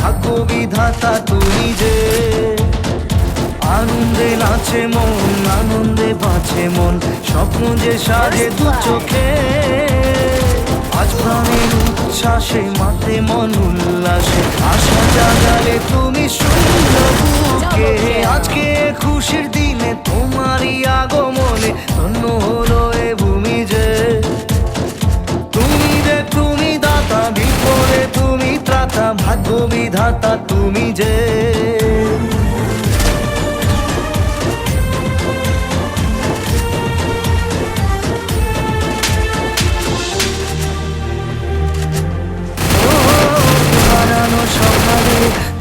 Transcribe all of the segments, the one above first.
ভাগ্য বিধাতা তুমি যে। আনন্দে নাচে মন, আনন্দে বাঁচে মন, স্বপ্ন যে সাজে দু চোখে। আজ প্রাণের উচ্ছ্বাসে, মাতে মন উল্লাসে, আশা জাগালে তুমি সুন্দর আজকে খুশির ভাগ্য বিধাতা তুমি যে।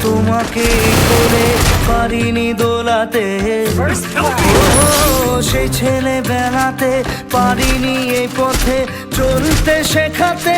তোমাকে করে পারিনি দোলাতে। ও ছেলে বেড়াতে পারিনি এই পথে চলতে শেখাতে।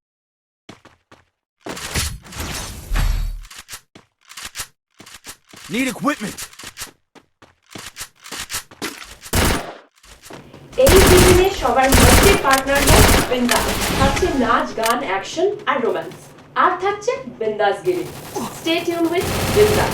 Need equipment. এই সিজনে সবার মধ্যে পার্টনার হয় বিন্দাস। থাকছে নাচ, গান অ্যাকশন আর রোম্যান্স আর থাকছে বিন্দাস গিরি স্টে টিউন উইথ বিন্দাস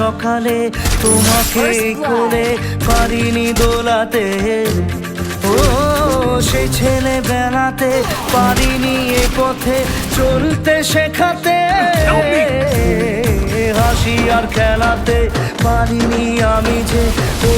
সকালে তোমাকে করে পারিনি দোলাতে। ও সে ছেলে বেড়াতে পারিনি এ পথে চলতে শেখাতে। হাসি আর খেলাতে পারিনি আমি যে ও